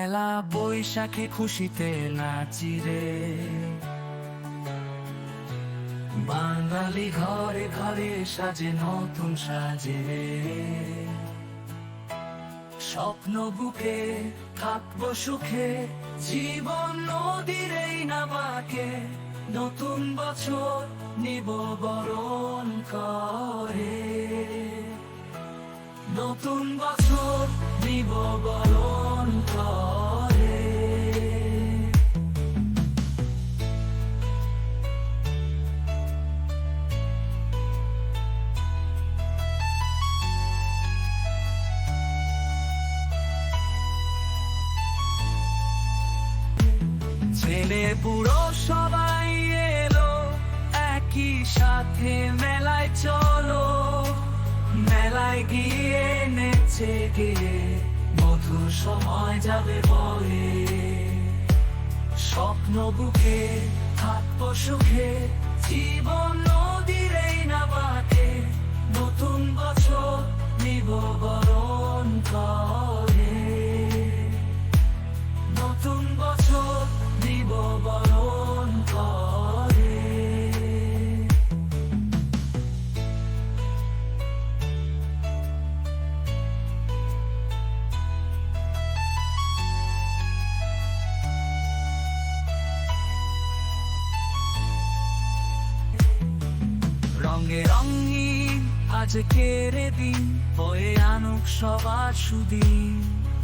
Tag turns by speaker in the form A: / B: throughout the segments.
A: পহেলা বৈশাখে খুশিতে নাচিরে বাঙালি ঘরে ঘরে সাজে, নতুন সাজে। রে স্বপ্ন বুকে থাকব সুখে, জীবন নদীর এই নামাকে নতুন বছর নিব বরণ করে। নতুন বছর নিব বরণ করে। ছেলে বুড়ো সবাই এলো একই সাথে মেলায় চলো মেলায় গিয়ে নেচে গিয়ে মধুর সময় যাবে বলে? স্বপ্ন বুকে, থাকব সুখে, জীবন নদীর এই না নতুন রঙে রঙিন আজকের দিন, বয়ে আনুক সবার সুদিন।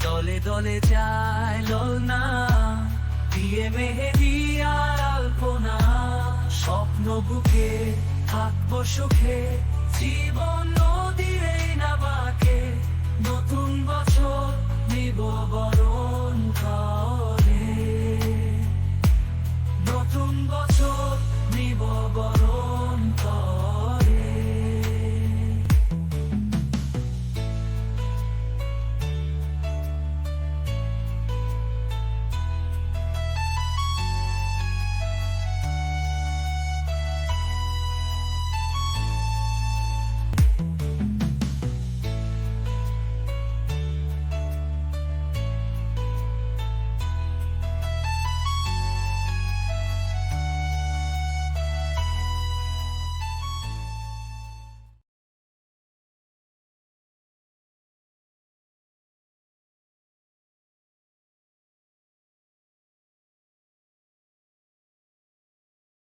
A: দলে দলে যায় ললনা, দিয়ে মেহেদি আর আলপনা। স্বপ্ন বুকে থাকব সুখে, জীবন